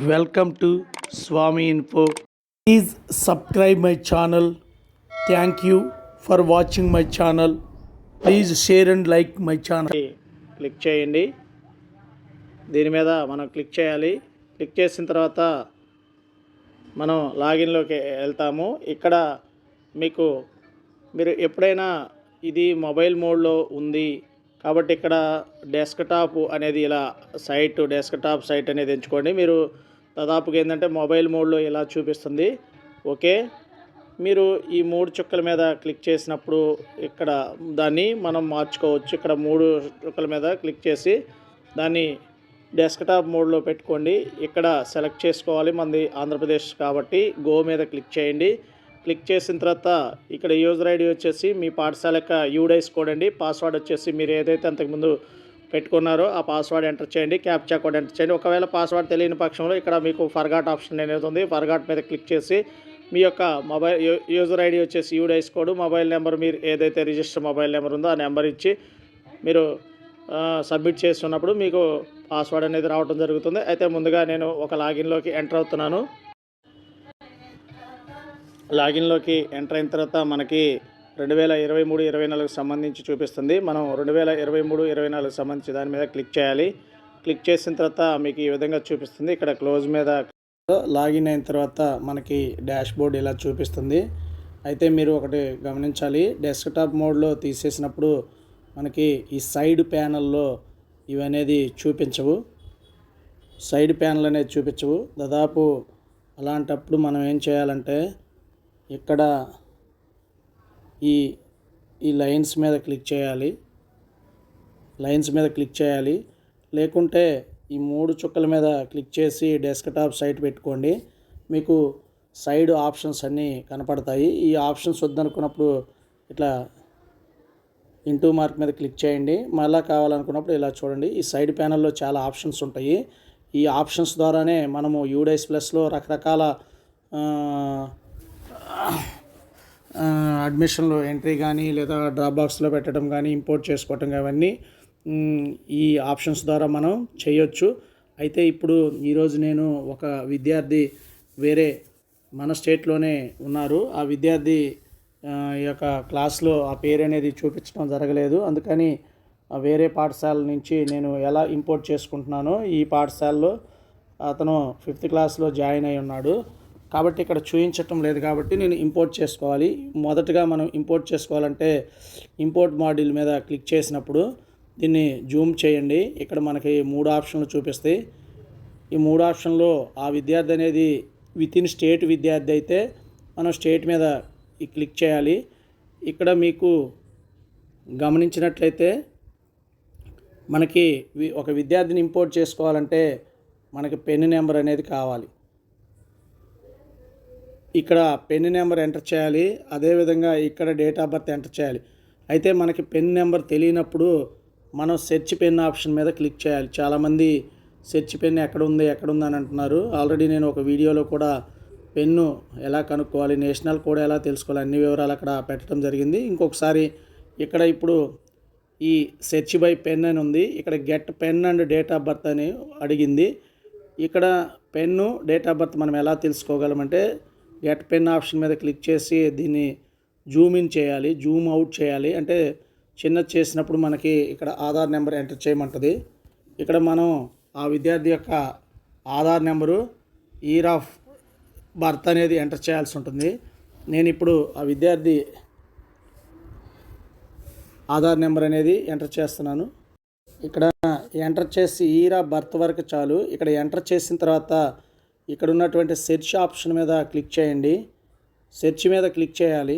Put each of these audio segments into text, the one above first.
Welcome to Swami info. Please subscribe my channel thank you for watching my channel please share and like my channel click చేయండి. దీని మీద మనం click చేయాలి. Click చేసిన తర్వాత మనం లాగిన్లోకి వెళ్తాము. ఇక్కడ మీకు మీరు ఎప్పుడైనా ఇది మొబైల్ మోడ్లో ఉంది కాబట్టి ఇక్కడ డెస్క్టాప్ అనేది ఇలా సైట్ డెస్క్టాప్ సైట్ అనేది ఎంచుకోండి. మీరు దాదాపుగా ఏంటంటే మొబైల్ మోడ్లో ఇలా చూపిస్తుంది. ఓకే. మీరు ఈ మూడు చుక్కల మీద క్లిక్ చేసినప్పుడు ఇక్కడ దాన్ని మనం మార్చుకోవచ్చు. ఇక్కడ మూడు చుక్కల మీద క్లిక్ చేసి దాన్ని డెస్క్టాప్ మోడ్లో పెట్టుకోండి. ఇక్కడ సెలెక్ట్ చేసుకోవాలి. మనది ఆంధ్రప్రదేశ్ కాబట్టి గో మీద క్లిక్ చేయండి. క్లిక్ చేసిన తర్వాత ఇక్కడ యూజర్ ఐడి వచ్చేసి మీ పాఠశాల యొక్క యూడైస్ కోడ్ అండి. పాస్వర్డ్ వచ్చేసి మీరు ఏదైతే అంతకుముందు పెట్టుకున్నారో ఆ పాస్వర్డ్ ఎంటర్ చేయండి. క్యాప్చా కోడ్ ఎంటర్ చేయండి. ఒకవేళ పాస్వర్డ్ తెలియని పక్షంలో ఇక్కడ మీకు ఫర్గాట్ ఆప్షన్ అనేది ఉంది. ఫర్గాట్ మీద క్లిక్ చేసి మీ యొక్క మొబైల్ యూ- యూజర్ ఐడి వచ్చేసి యూడైస్ కోడ్ మొబైల్ నెంబర్ మీరు ఏదైతే రిజిస్టర్ మొబైల్ నెంబర్ ఉందో ఆ నెంబర్ ఇచ్చి మీరు సబ్మిట్ చేస్తున్నప్పుడు మీకు పాస్వర్డ్ అనేది రావడం జరుగుతుంది. అయితే ముందుగా నేను ఒక లాగిన్లోకి ఎంటర్ అవుతున్నాను. లాగిన్లోకి ఎంటర్ అయిన తర్వాత మనకి రెండు వేల ఇరవై మూడు ఇరవై నాలుగుకి సంబంధించి చూపిస్తుంది. మనం రెండు వేల ఇరవై మూడు ఇరవై నాలుగు సంబంధించి దాని మీద క్లిక్ చేయాలి. క్లిక్ చేసిన తర్వాత మీకు ఈ విధంగా చూపిస్తుంది. ఇక్కడ క్లోజ్ మీద లాగిన్ అయిన తర్వాత మనకి డాష్ బోర్డ్ ఇలా చూపిస్తుంది. అయితే మీరు ఒకటి గమనించాలి. డెస్క్టాప్ మోడ్లో తీసేసినప్పుడు మనకి ఈ సైడ్ ప్యానల్లో ఇవి అనేది చూపించవు. సైడ్ ప్యానల్ అనేది చూపించవు. దాదాపు అలాంటప్పుడు మనం ఏం చేయాలంటే ఇక్కడ ఈ ఈ లైన్స్ మీద క్లిక్ చేయాలి. లైన్స్ మీద క్లిక్ చేయాలి. లేకుంటే ఈ మూడు చుక్కల మీద క్లిక్ చేసి డెస్క్టాప్ సైట్ పెట్టుకోండి. మీకు సైడ్ ఆప్షన్స్ అన్నీ కనపడతాయి. ఈ ఆప్షన్స్ వద్దనుకున్నప్పుడు ఇట్లా ఇంటూ మార్క్ మీద క్లిక్ చేయండి. మళ్ళీ కావాలనుకున్నప్పుడు ఇలా చూడండి. ఈ సైడ్ ప్యానల్లో చాలా ఆప్షన్స్ ఉంటాయి. ఈ ఆప్షన్స్ ద్వారానే మనము యూడైస్ ప్లస్లో రకరకాల అడ్మిషన్లో ఎంట్రీ కానీ లేదా డ్రాప్ బాక్స్లో పెట్టడం కానీ ఇంపోర్ట్ చేసుకోవటం అవన్నీ ఈ ఆప్షన్స్ ద్వారా మనం చేయొచ్చు. అయితే ఇప్పుడు ఈరోజు నేను ఒక విద్యార్థి వేరే మన స్టేట్లోనే ఉన్నారు. ఆ విద్యార్థి ఈ యొక్క క్లాస్లో ఆ పేరు అనేది చూపించడం జరగలేదు. అందుకని వేరే పాఠశాల నుంచి నేను ఎలా ఇంపోర్ట్ చేసుకుంటున్నానో ఈ పాఠశాలలో అతను ఫిఫ్త్ క్లాస్లో జాయిన్ అయి ఉన్నాడు. కాబట్టి ఇక్కడ చూపించటం లేదు కాబట్టి నేను ఇంపోర్ట్ చేసుకోవాలి. మొదటగా మనం ఇంపోర్ట్ చేసుకోవాలంటే ఇంపోర్ట్ మాడ్యూల్ మీద క్లిక్ చేసినప్పుడు దీన్ని జూమ్ చేయండి. ఇక్కడ మనకి మూడు ఆప్షన్లు చూపిస్తాయి ఈ మూడు ఆప్షన్లో ఆ విద్యార్థి అనేది విత్ ఇన్ స్టేట్ విద్యార్థి అయితే మనం స్టేట్ మీద క్లిక్ చేయాలి. ఇక్కడ మీకు గమనించినట్లయితే మనకి వి- ఒక విద్యార్థిని ఇంపోర్ట్ చేసుకోవాలంటే మనకి పెన్ నెంబర్ అనేది కావాలి. ఇక్కడ పెన్ నెంబర్ ఎంటర్ చేయాలి. అదేవిధంగా ఇక్కడ డేట్ ఆఫ్ బర్త్ ఎంటర్ చేయాలి. అయితే మనకి పెన్ నెంబర్ తెలియనప్పుడు మనం సెర్చ్ పెన్ ఆప్షన్ మీద క్లిక్ చేయాలి. చాలామంది సెర్చ్ పెన్ ఎక్కడ ఉంది ఎక్కడ ఉంది అని అంటున్నారు. ఆల్రెడీ నేను ఒక వీడియోలో కూడా పెన్ను ఎలా కనుక్కోవాలి నేషనల్ కూడా ఎలా తెలుసుకోవాలి అన్ని వివరాలు అక్కడ పెట్టడం జరిగింది. ఇంకొకసారి ఇక్కడ ఇప్పుడు ఈ సెర్చ్ బై పెన్ అని ఉంది. ఇక్కడ get PEN and date of birth అని అడిగింది. ఇక్కడ పెన్ను డేట్ ఆఫ్ బర్త్ మనం ఎలా తెలుసుకోగలమంటే గెట్ పెన్ ఆప్షన్ మీద క్లిక్ చేసి దీన్ని జూమ్ ఇన్ చేయాలి జూమ్ అవుట్ చేయాలి. అంటే చిన్నది చేసినప్పుడు మనకి ఇక్కడ ఆధార్ నెంబర్ ఎంటర్ చేయమంటుంది. ఇక్కడ మనం ఆ విద్యార్థి యొక్క Aadhaar number year of birth అనేది ఎంటర్ చేయాల్సి ఉంటుంది. నేను ఇప్పుడు ఆ విద్యార్థి ఆధార్ నెంబర్ అనేది ఎంటర్ చేస్తున్నాను. ఇక్కడ ఎంటర్ చేసి ఈరా బర్త్ వరకు చాలు. ఇక్కడ ఎంటర్ చేసిన తర్వాత ఇక్కడ ఉన్నటువంటి సెర్చ్ ఆప్షన్ మీద క్లిక్ చేయండి. సెర్చ్ మీద క్లిక్ చేయాలి.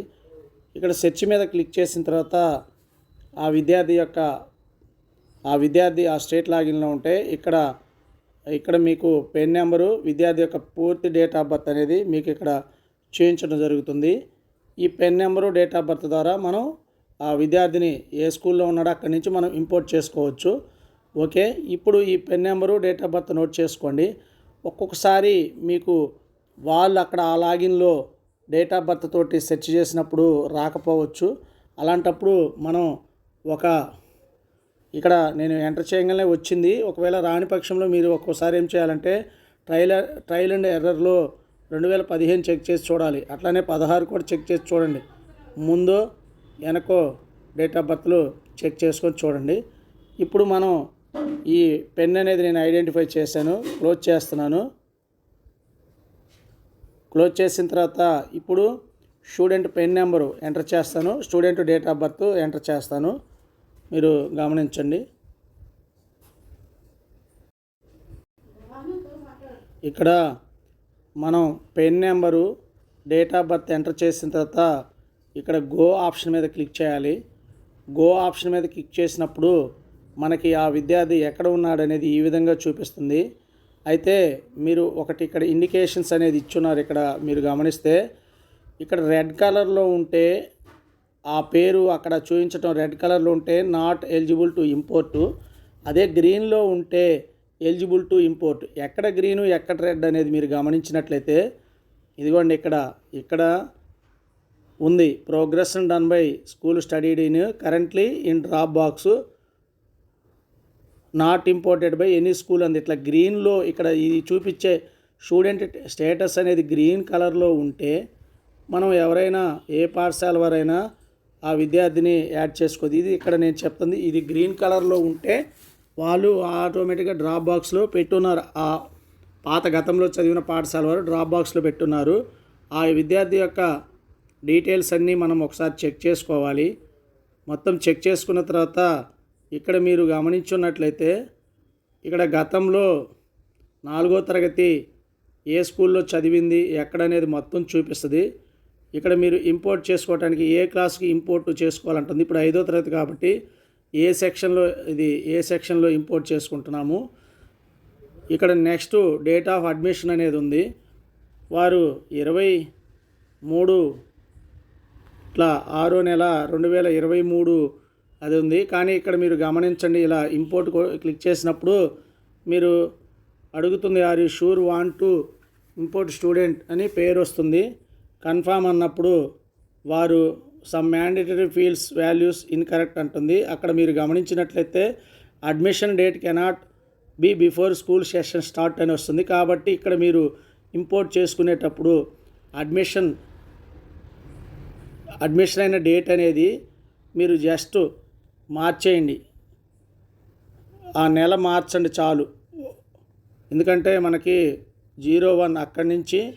ఇక్కడ సెర్చ్ మీద క్లిక్ చేసిన తర్వాత ఆ విద్యార్థి యొక్క ఆ విద్యార్థి ఆ స్టేట్ లాగిన్లో ఉంటే ఇక్కడ ఇక్కడ మీకు పెన్ నెంబరు విద్యార్థి యొక్క పూర్తి డేట్ ఆఫ్ బర్త్ అనేది మీకు ఇక్కడ చూపించడం జరుగుతుంది. ఈ PEN number date of birth ద్వారా మనం ఆ విద్యార్థిని ఏ స్కూల్లో ఉన్నాడో అక్కడి నుంచి మనం ఇంపోర్ట్ చేసుకోవచ్చు. ఓకే ఇప్పుడు ఈ PEN number date of birth note చేసుకోండి. ఒక్కొక్కసారి మీకు వాళ్ళు అక్కడ ఆ లాగిన్లో డేట్ ఆఫ్ బర్త్ తోటి సెర్చ్ చేసినప్పుడు రాకపోవచ్చు. అలాంటప్పుడు మనం ఒక ఇక్కడ నేను ఎంటర్ చేయగానే వచ్చింది. ఒకవేళ రాని పక్షంలో మీరు ఒక్కోసారి ఏం చేయాలంటే ట్రయల్ ట్రయల్ అండ్ ఎర్రర్లో రెండు వేల పదిహేను చెక్ చేసి చూడాలి. అట్లానే పదహారు కూడా చెక్ చేసి చూడండి. ముందో వెనకో డేట్ ఆఫ్ బర్త్లు చెక్ చేసుకొని చూడండి. ఇప్పుడు మనం ఈ పెన్ అనేది నేను ఐడెంటిఫై చేశాను. క్లోజ్ చేస్తున్నాను. క్లోజ్ చేసిన తర్వాత ఇప్పుడు స్టూడెంట్ పెన్ నెంబరు ఎంటర్ చేస్తాను. Student date of birth enter చేస్తాను. మీరు గమనించండి. ఇక్కడ మనం PEN number date of birth enter చేసిన తర్వాత ఇక్కడ గో ఆప్షన్ మీద క్లిక్ చేయాలి. గో ఆప్షన్ మీద క్లిక్ చేసినప్పుడు మనకి ఆ విద్యార్థి ఎక్కడ ఉన్నాడు అనేది ఈ విధంగా చూపిస్తుంది. అయితే మీరు ఒకటి ఇక్కడ ఇండికేషన్స్ అనేది ఇచ్చున్నారు ఇక్కడ మీరు గమనిస్తే ఇక్కడ రెడ్ కలర్లో ఉంటే ఆ పేరు అక్కడ చూపించటం రెడ్ కలర్లో ఉంటే నాట్ ఎలిజిబుల్ టు ఇంపోర్టు అదే గ్రీన్లో ఉంటే ఎలిజిబుల్ టు ఇంపోర్ట్ ఎక్కడ గ్రీను ఎక్కడ రెడ్ అనేది మీరు గమనించినట్లయితే ఇదిగోండి ఇక్కడ ఇక్కడ ఉంది. Progress done by school studied in currently in drop box not imported by any school అంది. ఇట్లా గ్రీన్లో ఇక్కడ ఇది చూపించే స్టూడెంట్ స్టేటస్ అనేది గ్రీన్ కలర్లో ఉంటే మనం ఎవరైనా ఏ పాఠశాల వారైనా ఆ విద్యార్థిని యాడ్ చేసుకోదు. ఇది ఇక్కడ నేను చెప్తుంది. ఇది గ్రీన్ కలర్లో ఉంటే వాళ్ళు ఆటోమేటిక్గా డ్రాప్ బాక్స్లో పెట్టున్నారు. ఆ పాత గతంలో చదివిన పాఠశాల వారు డ్రాప్ బాక్స్లో పెట్టున్నారు. ఆ విద్యార్థి యొక్క డీటెయిల్స్ అన్నీ మనం ఒకసారి చెక్ చేసుకోవాలి. మొత్తం చెక్ చేసుకున్న తర్వాత ఇక్కడ మీరు గమనించున్నట్లయితే ఇక్కడ గతంలో నాలుగో తరగతి ఏ స్కూల్లో చదివింది ఎక్కడనేది మొత్తం చూపిస్తుంది. ఇక్కడ మీరు ఇంపోర్ట్ చేసుకోవడానికి ఏ క్లాస్కి ఇంపోర్ట్ చేసుకోవాలంటుంది. ఇప్పుడు ఐదో తరగతి కాబట్టి ఏ సెక్షన్లో ఇది ఏ సెక్షన్లో ఇంపోర్ట్ చేసుకుంటున్నాము. ఇక్కడ నెక్స్ట్ డేట్ ఆఫ్ అడ్మిషన్ అనేది ఉంది. వారు ఇరవై మూడు ఇట్లా ఆరో నెల రెండు వేల ఇరవై మూడు అది ఉంది. కానీ ఇక్కడ మీరు గమనించండి ఇలా ఇంపోర్ట్ క్లిక్ చేసినప్పుడు మీరు అడుగుతుంది are you sure want to import student అని పేరు వస్తుంది. కన్ఫామ్ అన్నప్పుడు వారు some mandatory fields values incorrect అంటుంది. అక్కడ మీరు గమనించినట్లయితే admission date cannot be before school session start అని వస్తుంది. కాబట్టి ఇక్కడ మీరు ఇంపోర్ట్ చేసుకునేటప్పుడు అడ్మిషన్ అడ్మిషన్ అయిన డేట్ అనేది మీరు జస్ట్ మార్చేయండి. ఆ నెల మార్చండి చాలు. ఎందుకంటే మనకి జీరో వన్ అక్కడి నుంచి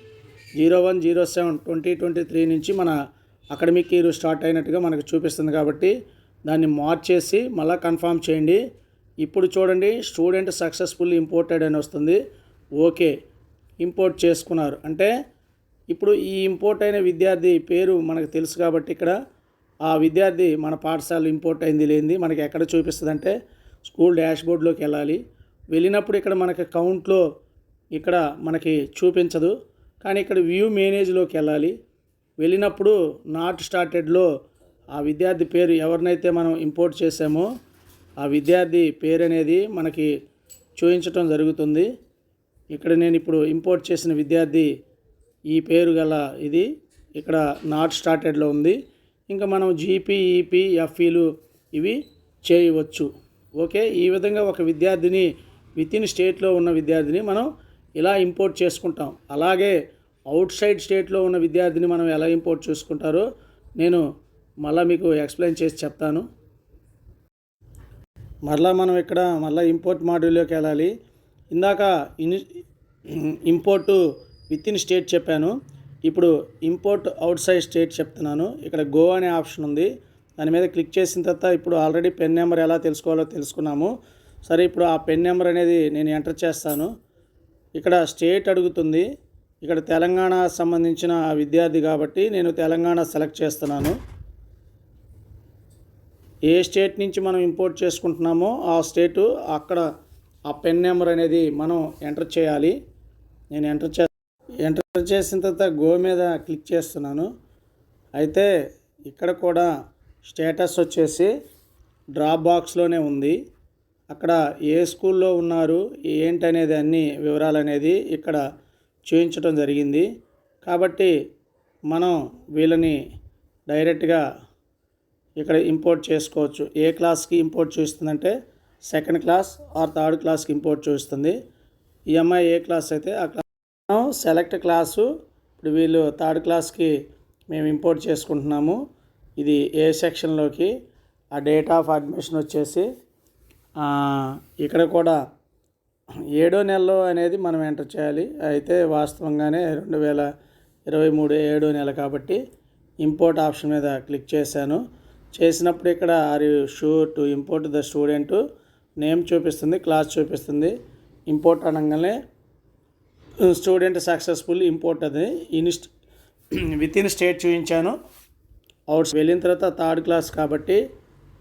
zero one zero seven twenty twenty three నుంచి మన అకాడమిక్ ఇయర్ స్టార్ట్ అయినట్టుగా మనకు చూపిస్తుంది కాబట్టి దాన్ని మార్చేసి మళ్ళీ కన్ఫామ్ చేయండి. ఇప్పుడు చూడండి స్టూడెంట్ సక్సెస్ఫుల్ ఇంపోర్టెడ్ అని వస్తుంది. ఓకే ఇంపోర్ట్ చేసుకున్నారు. అంటే ఇప్పుడు ఈ ఇంపోర్ట్ అయిన విద్యార్థి పేరు మనకు తెలుసు కాబట్టి ఇక్కడ ఆ విద్యార్థి మన పాఠశాల ఇంపోర్ట్ అయింది లేనిది మనకి ఎక్కడ చూపిస్తుంది అంటే స్కూల్ డాష్ బోర్డ్లోకి వెళ్ళాలి. వెళ్ళినప్పుడు ఇక్కడ మనకి కౌంట్లో ఇక్కడ మనకి చూపించదు. కానీ ఇక్కడ వ్యూ మేనేజ్లోకి వెళ్ళాలి. వెళ్ళినప్పుడు నాట్ స్టార్టెడ్లో ఆ విద్యార్థి పేరు ఎవరినైతే మనం ఇంపోర్ట్ చేసామో ఆ విద్యార్థి పేరు అనేది మనకి చూపించటం జరుగుతుంది. ఇక్కడ నేను ఇప్పుడు ఇంపోర్ట్ చేసిన విద్యార్థి ఈ పేరు గల ఇది ఇక్కడ నాట్ స్టార్టెడ్లో ఉంది. ఇంకా మనం జీపీ ఈపీ ఎఫ్ఈలు ఇవి చేయవచ్చు. ఓకే? ఈ విధంగా ఒక విద్యార్థిని విత్ ఇన్ స్టేట్లో ఉన్న విద్యార్థిని మనం ఇలా ఇంపోర్ట్ చేసుకుంటాం. అలాగే అవుట్ సైడ్ స్టేట్లో ఉన్న విద్యార్థిని మనం ఎలా ఇంపోర్ట్ చేసుకుంటారో నేను మళ్ళీ మీకు ఎక్స్ప్లెయిన్ చేసి చెప్తాను. మరలా మనం ఇక్కడ మళ్ళీ ఇంపోర్ట్ మాడ్యూల్లోకి వెళ్ళాలి. ఇందాక in import within state చెప్పాను. ఇప్పుడు ఇంపోర్ట్ అవుట్ సైడ్ స్టేట్ చెప్తున్నాను. ఇక్కడ గో అనే ఆప్షన్ ఉంది. దాని మీద క్లిక్ చేసిన తర్వాత ఇప్పుడు ఆల్రెడీ పెన్ నెంబర్ ఎలా తెలుసుకోవాలో తెలుసుకున్నాము. సరే ఇప్పుడు ఆ పెన్ నెంబర్ అనేది నేను ఎంటర్ చేస్తాను. ఇక్కడ స్టేట్ అడుగుతుంది. ఇక్కడ తెలంగాణ సంబంధించిన ఆ విద్యార్థి కాబట్టి నేను తెలంగాణ సెలెక్ట్ చేస్తున్నాను. ఏ స్టేట్ నుంచి మనం ఇంపోర్ట్ చేసుకుంటున్నామో ఆ స్టేటు అక్కడ ఆ పెన్ నెంబర్ అనేది మనం ఎంటర్ చేయాలి. నేను ఎంటర్ చే ఎంటర్ చేసిన తర్వాత గో మీద క్లిక్ చేస్తున్నాను. అయితే ఇక్కడ కూడా స్టేటస్ వచ్చేసి డ్రాప్ బాక్స్లోనే ఉంది. అక్కడ ఏ స్కూల్లో ఉన్నారు ఏంటనేది అన్ని వివరాలు అనేది ఇక్కడ చూపించడం జరిగింది. కాబట్టి మనం వీళ్ళని డైరెక్ట్గా ఇక్కడ ఇంపోర్ట్ చేసుకోవచ్చు. ఏ క్లాస్కి ఇంపోర్ట్ చూస్తుందంటే సెకండ్ క్లాస్ ఆర్ థర్డ్ క్లాస్కి ఇంపోర్ట్ చూస్తుంది ఈ అమ్మాయి ఏ క్లాస్ అయితే ఆ క్లాస్ సెలెక్ట్ క్లాసు. ఇప్పుడు వీళ్ళు థర్డ్ క్లాస్కి మేము ఇంపోర్ట్ చేసుకుంటున్నాము. ఇది ఏ సెక్షన్లోకి? ఆ డేట్ ఆఫ్ అడ్మిషన్ వచ్చేసి ఇక్కడ కూడా ఏడో నెలలో అనేది మనం ఎంటర్ చేయాలి. అయితే వాస్తవంగానే రెండు వేల ఇరవై మూడు ఏడో నెల కాబట్టి ఇంపోర్ట్ ఆప్షన్ మీద క్లిక్ చేశాను. చేసినప్పుడు ఇక్కడ are you sure to import the student name చూపిస్తుంది క్లాస్ చూపిస్తుంది. ఇంపోర్ట్ అనగానే స్టూడెంట్ సక్సెస్ఫుల్ ఇంపోర్ట్ అది. ఇన్స్ట్ విత్ ఇన్ స్టేట్ చూపించాను. అవుట్స్ వెళ్ళిన తర్వాత థర్డ్ క్లాస్ కాబట్టి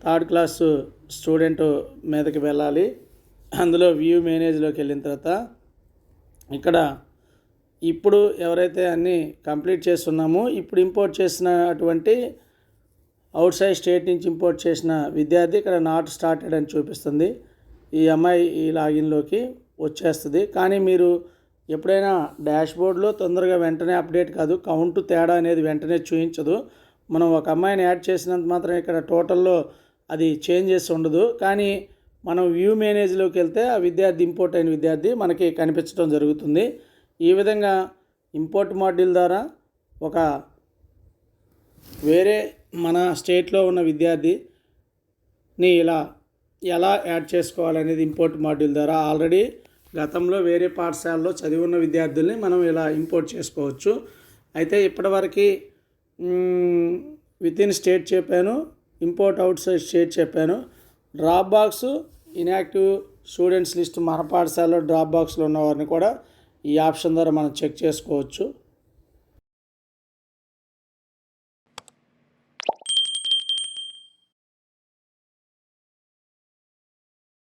థర్డ్ క్లాస్ స్టూడెంట్ మీదకి వెళ్ళాలి. అందులో వ్యూ మేనేజ్లోకి వెళ్ళిన తర్వాత ఇక్కడ ఇప్పుడు ఎవరైతే అన్నీ కంప్లీట్ చేస్తున్నామో ఇప్పుడు ఇంపోర్ట్ చేసినటువంటి అవుట్ సైడ్ స్టేట్ నుంచి ఇంపోర్ట్ చేసిన విద్యార్థి ఇక్కడ నాట్ స్టార్టెడ్ అని చూపిస్తుంది. ఈ అమ్మాయి ఈ లాగిన్లోకి వచ్చేస్తుంది. కానీ మీరు ఎప్పుడైనా డాష్ బోర్డ్లో తొందరగా వెంటనే అప్డేట్ కాదు. కౌంట్ తేడా అనేది వెంటనే చూపించదు మనం ఒక అమ్మాయిని యాడ్ చేసినంత మాత్రం ఇక్కడ టోటల్లో అది చేంజ్ చేసి ఉండదు. కానీ మనం వ్యూ మేనేజ్లోకి వెళ్తే ఆ విద్యార్థి ఇంపోర్ట్ అయిన విద్యార్థి మనకి కనిపించడం జరుగుతుంది. ఈ విధంగా ఇంపోర్ట్ మాడ్యూల్ ద్వారా ఒక వేరే మన స్టేట్లో ఉన్న విద్యార్థిని ఇలా ఎలా యాడ్ చేసుకోవాలనేది ఇంపోర్ట్ మాడ్యూల్ ద్వారా ఆల్రెడీ గతంలో వేరే పాఠశాలలో చదివి ఉన్న విద్యార్థుల్ని మనం ఇలా ఇంపోర్ట్ చేసుకోవచ్చు. అయితే ఇప్పటివరకు విత్ ఇన్ స్టేట్ చెప్పాను ఇంపోర్ట్ అవుట్ సైడ్ స్టేట్ చెప్పాను. Drop box inactive students list మన పాఠశాలలో డ్రాప్ బాక్స్లో ఉన్నవారిని కూడా ఈ ఆప్షన్ ద్వారా మనం చెక్ చేసుకోవచ్చు.